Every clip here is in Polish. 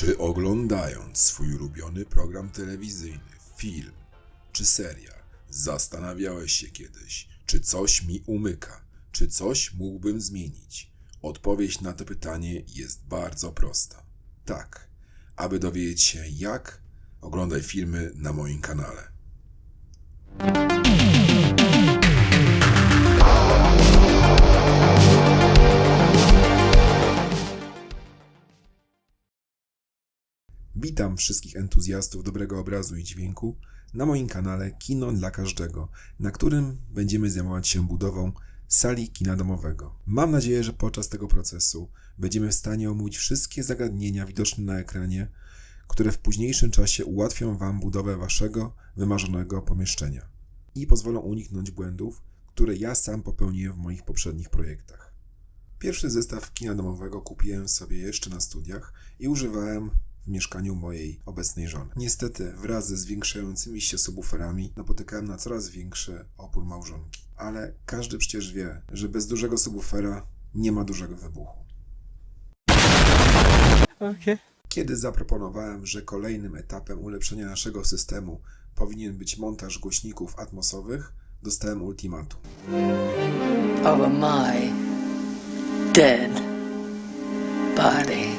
Czy oglądając swój ulubiony program telewizyjny, film czy serial, zastanawiałeś się kiedyś, czy coś mi umyka, czy coś mógłbym zmienić? Odpowiedź na to pytanie jest bardzo prosta. Tak. Aby dowiedzieć się jak, oglądaj filmy na moim kanale. Witam wszystkich entuzjastów dobrego obrazu i dźwięku na moim kanale Kino dla Każdego, na którym będziemy zajmować się budową sali kina domowego. Mam nadzieję, że podczas tego procesu będziemy w stanie omówić wszystkie zagadnienia widoczne na ekranie, które w późniejszym czasie ułatwią Wam budowę Waszego wymarzonego pomieszczenia i pozwolą uniknąć błędów, które ja sam popełniłem w moich poprzednich projektach. Pierwszy zestaw kina domowego kupiłem sobie jeszcze na studiach i używałem w mieszkaniu mojej obecnej żony. Niestety, wraz ze zwiększającymi się subwooferami napotykałem na coraz większy opór małżonki. Ale każdy przecież wie, że bez dużego subwoofera nie ma dużego wybuchu. Okay. Kiedy zaproponowałem, że kolejnym etapem ulepszenia naszego systemu powinien być montaż głośników atmosowych, dostałem ultimatum. over my dead body.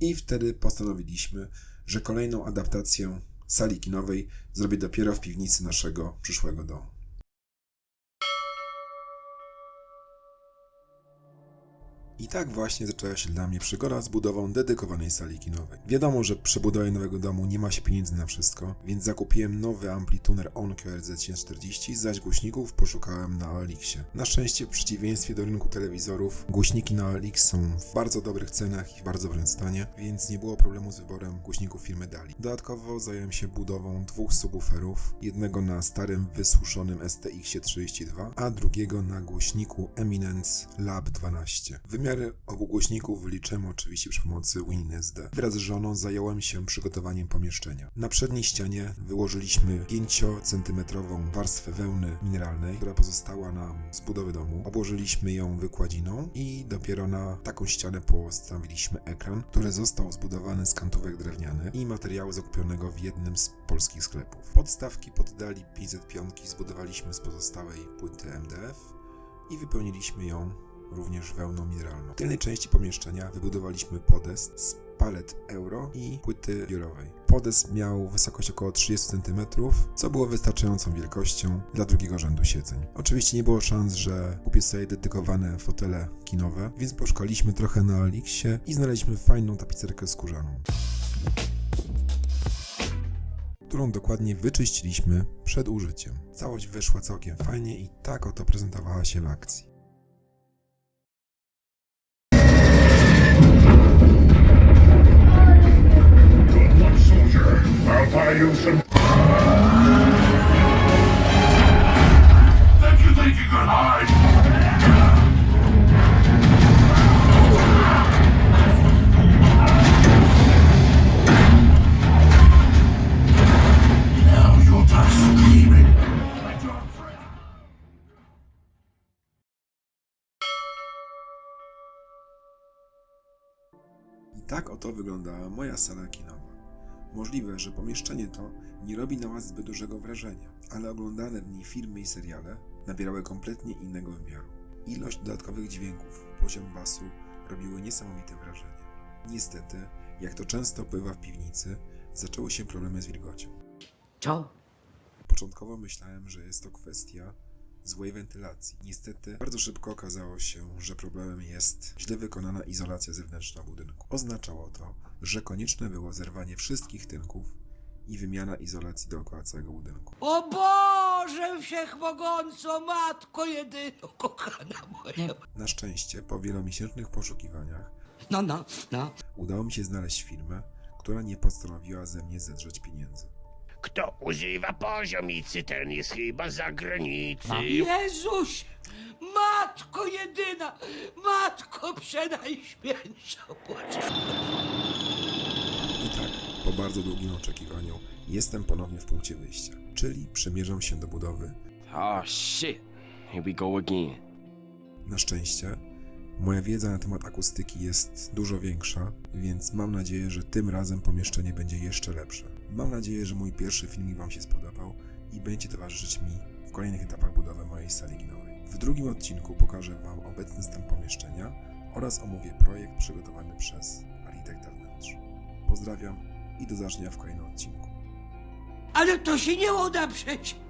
I wtedy postanowiliśmy, że kolejną adaptację sali kinowej zrobię dopiero w piwnicy naszego przyszłego domu. I tak właśnie zaczęła się dla mnie przygoda z budową dedykowanej sali kinowej. Wiadomo, że przy budowie nowego domu nie ma się pieniędzy na wszystko, więc zakupiłem nowy amplituner Onkyo RZ740, zaś głośników poszukałem na Elixie. Na szczęście, w przeciwieństwie do rynku telewizorów, głośniki na Elix są w bardzo dobrych cenach i w bardzo dobrym stanie, więc nie było problemu z wyborem głośników firmy Dali. Dodatkowo zająłem się budową dwóch subwooferów, jednego na starym, wysuszonym STX 32, a drugiego na głośniku Eminence Lab 12. Wymiary obu głośników wyliczyłem oczywiście przy pomocy WinSD. Wraz z żoną zająłem się przygotowaniem pomieszczenia. Na przedniej ścianie wyłożyliśmy 5-centymetrową warstwę wełny mineralnej, która pozostała nam z budowy domu. Obłożyliśmy ją wykładziną i dopiero na taką ścianę postawiliśmy ekran, który został zbudowany z kantówek drewnianych i materiału zakupionego w jednym z polskich sklepów. Podstawki poddali 505 zbudowaliśmy z pozostałej płyty MDF i wypełniliśmy ją również wełną mineralną. W tylnej części pomieszczenia wybudowaliśmy podest z palet euro i płyty biurowej. Podest miał wysokość około 30 cm, co było wystarczającą wielkością dla drugiego rzędu siedzeń. Oczywiście nie było szans, że kupię sobie dedykowane fotele kinowe, więc poszukaliśmy trochę na Elixie i znaleźliśmy fajną tapicerkę skórzaną którą dokładnie wyczyściliśmy przed użyciem. Całość wyszła całkiem fajnie i tak oto prezentowała się w akcji. Tak oto wyglądała moja sala kinowa. Możliwe, że pomieszczenie to nie robi na Was zbyt dużego wrażenia, ale oglądane w niej filmy i seriale nabierały kompletnie innego wymiaru. Ilość dodatkowych dźwięków, poziom basu robiły niesamowite wrażenie. Niestety, jak to często bywa w piwnicy, zaczęły się problemy z wilgocią. Joe, Początkowo myślałem, że jest to kwestia złej wentylacji. Niestety, bardzo szybko okazało się, że problemem jest źle wykonana izolacja zewnętrzna budynku. Oznaczało to, że konieczne było zerwanie wszystkich tynków i wymiana izolacji dookoła całego budynku. O Boże Wszechmogąco, Matko jedyno, kochana moja. Na szczęście, po wielomiesięcznych poszukiwaniach, No, no, no. udało mi się znaleźć firmę, która nie postanowiła ze mnie zedrzeć pieniędzy. Kto używa poziomicy, ten jest chyba za granicy. Jezuś, Matko jedyna, Matko przenajświętsza. I tak, po bardzo długim oczekiwaniu, jestem ponownie w punkcie wyjścia, czyli przymierzam się do budowy Oh shit. Here we go again. Na szczęście Moja wiedza na temat akustyki jest dużo większa, więc mam nadzieję, że tym razem pomieszczenie będzie jeszcze lepsze. Mam nadzieję, że mój pierwszy filmik Wam się spodobał i będzie towarzyszyć mi w kolejnych etapach budowy mojej sali kinowej. W drugim odcinku pokażę Wam obecny stan pomieszczenia oraz omówię projekt przygotowany przez architekta wnętrz. Pozdrawiam i do zobaczenia w kolejnym odcinku. Ale to się nie uda przecież.